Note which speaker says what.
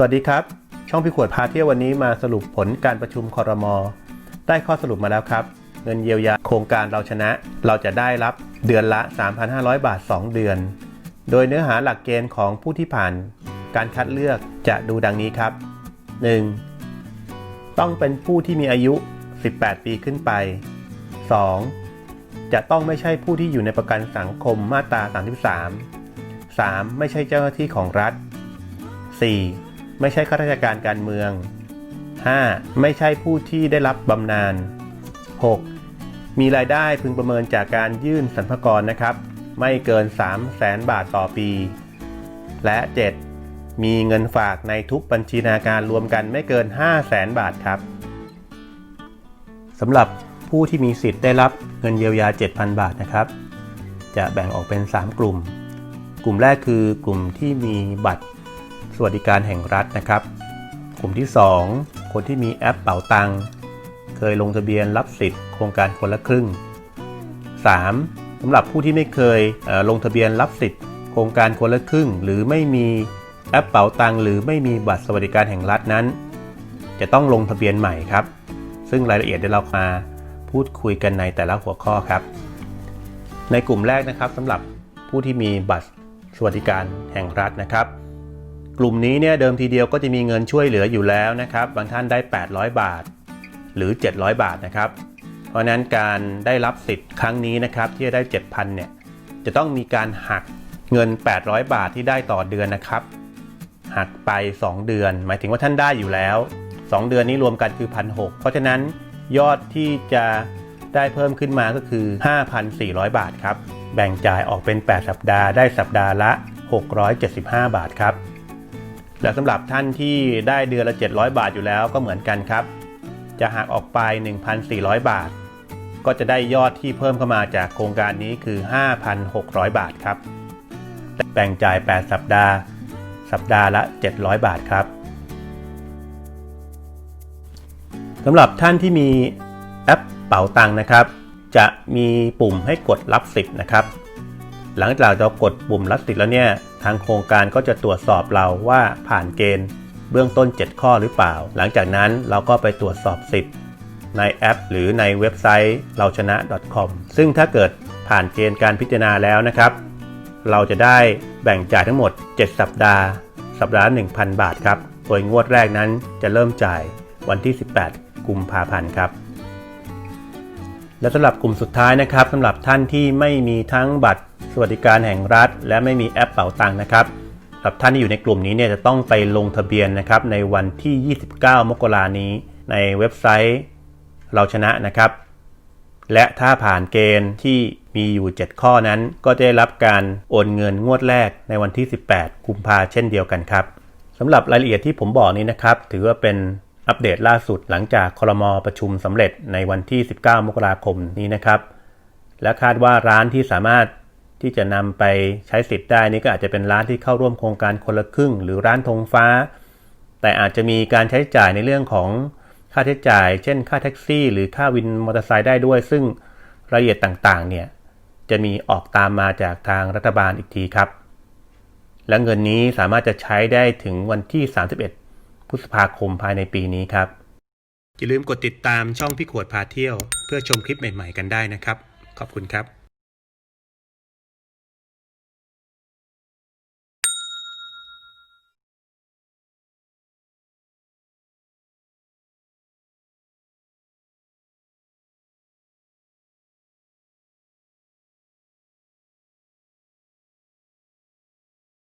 Speaker 1: สวัสดีครับ ช่องพี่ขวดพาเที่ยววันนี้มาสรุปผลการประชุมคอรมอได้ข้อสรุปมาแล้วครับ เงินเยียวยาโครงการเราชนะ เราจะได้รับเดือนละ 3,500 บาท 2 เดือน โดยเนื้อหาหลักเกณฑ์ของผู้ที่ผ่าน การคัดเลือกจะดูดังนี้ครับ 1. ต้องเป็นผู้ที่มีอายุ 18 ปีขึ้นไป 2. จะต้องไม่ใช่ผู้ที่อยู่ในประกันสังคมมาตรา 33 3. ไม่ใช่เจ้าหน้าที่ของรัฐ 4. ไม่ใช่ข้าราชการการเมือง 5. ไม่ใช่ผู้ที่ได้รับบำนาญ 6. มีรายได้พึงประเมินจากการยื่นสรรพากรนะครับ ไม่เกิน 3 0 0แสนบาทต่อปี และ 7. มีเงินฝากในทุกบัญชีนาคารรวมกันไม่เกิน 5 0 0แสนบาทครับสำหรับผู้ที่มีสิทธิ์ได้รับเงินเยียวยา 7,000 บาทนะครับ จะแบ่งออกเป็น 3 กลุ่ม กลุ่มแรกคือกลุ่มที่มีบัตร สวัสดิการแห่งรัฐนะครับ กลุ่มที่ 2 คนที่มีแอปเป๋าตัง เคยลงทะเบียนรับสิทธิ์โครงการคนละครึ่ง 3. สำหรับผู้ที่ไม่เคยเลงทะเบียนรับสิทธิ์โครงการคนละครึ่ง หรือไม่มีแอปเป๋าตัง หรือไม่มีบัตรสวัสดิการแห่งรัฐนั้น จะต้องลงทะเบียนใหม่ครับ ซึ่งรายละเอียดเดี๋ยวเรามาพูดคุยกันในแต่ละหัวข้อครับ ในกลุ่มแรกนะครับสำหรับผู้ที่มีบัตรสวัสดิการแห่งรัฐนะครับ กลุ่มนี้เนี่ยเดิมทีเดียวก็จะมีเงินช่วยเหลืออยู่แล้วนะครับ บางท่านได้ 800 บาท หรือ 700 บาทนะครับ เพราะนั้นการได้รับสิทธิ์ครั้งนี้นะครับที่จะได้ 7,000เนี่ยจะต้องมีการหักเงิน 800 บาทที่ได้ต่อเดือนนะครับ หักไป 2 เดือน หมายถึงว่าท่านได้อยู่แล้ว 2 เดือนนี้รวมกันคือ 1,600 เพราะฉะนั้นยอดที่จะได้เพิ่มขึ้นมาก็คือ 5,400 บาทครับ แบ่งจ่ายออกเป็น 8 สัปดาห์ได้สัปดาห์ละ 675 บาทครับ และสำหรับท่านที่ได้เดือนละ 700 บาทอยู่แล้วก็เหมือนกันครับ จะหักออกไป 1,400 บาท ก็จะได้ยอดที่เพิ่มเข้ามาจากโครงการนี้คือ 5,600 บาทครับแบ่งจ่าย 8 สัปดาห์ สัปดาห์ละ 700 บาทครับสำหรับท่านที่มีแอปเป๋าตังค์นะครับ จะมีปุ่มให้กดรับสิทธิ์นะครับ หลังจากเรากดปุ่มรับสิทธิ์แล้วเนี่ย ทางโครงการก็จะตรวจสอบเราว่าผ่านเกณฑ์ เบื้องต้น 7 ข้อหรือเปล่า หลังจากนั้นเราก็ไปตรวจสอบสิทธิ์ในแอป หรือในเว็บไซต์เราชนะ .com ซึ่งถ้าเกิดผ่านเกณฑ์การพิจารณาแล้วนะครับ เราจะได้แบ่งจ่ายทั้งหมด 7 สัปดาห์ สัปดาห์ 1,000 บาทครับ โดยงวดแรกนั้นจะเริ่มจ่ายวันที่ 18 กุมภาพันธ์ครับ และสำหรับกลุ่มสุดท้ายนะครับสำหรับท่านที่ไม่มีทั้งบัตรสวัสดิการแห่งรัฐ และไม่มีแอปเป๋าตังค์นะครับสำหรับท่านที่อยู่ในกลุ่มนี้เนี่ยจะต้องไปลงทะเบียนนะครับในวันที่ 29 มกรานี้ ในเว็บไซต์เราชนะนะครับ และถ้าผ่านเกณฑ์ที่มีอยู่ 7 ข้อนั้น ก็จะได้รับการโอนเงินงวดแรกในวันที่ 18 กุมภาเช่นเดียวกันครับสำหรับรายละเอียดที่ผมบอกนี้นะครับ ถือว่าเป็น อัปเดตล่าสุดหลังจากคลมประชุมสำเร็จในวันที่ 19 มกราคมนี้นะครับ และคาดว่าร้านที่สามารถที่จะนำไปใช้สิทธิ์ได้นี่ก็อาจจะเป็นร้านที่เข้าร่วมโครงการคนละครึ่ง หรือร้านธงฟ้า แต่อาจจะมีการใช้จ่ายในเรื่องของค่าใช้จ่าย เช่น ค่าแท็กซี่ หรือค่าวินมอเตอร์ไซค์ได้ด้วย ซึ่งรายละเอียดต่างๆเนี่ยจะมีออกตามมาจากทางรัฐบาลอีกทีครับ และเงินนี้สามารถจะใช้ได้ถึงวันที่ 31 พฤษภาคมภายในปีนี้ครับ อย่าลืมกดติดตามช่องพี่ขวดพาเที่ยว เพื่อชมคลิปใหม่ ๆ กันได้นะครับ ขอบคุณครับ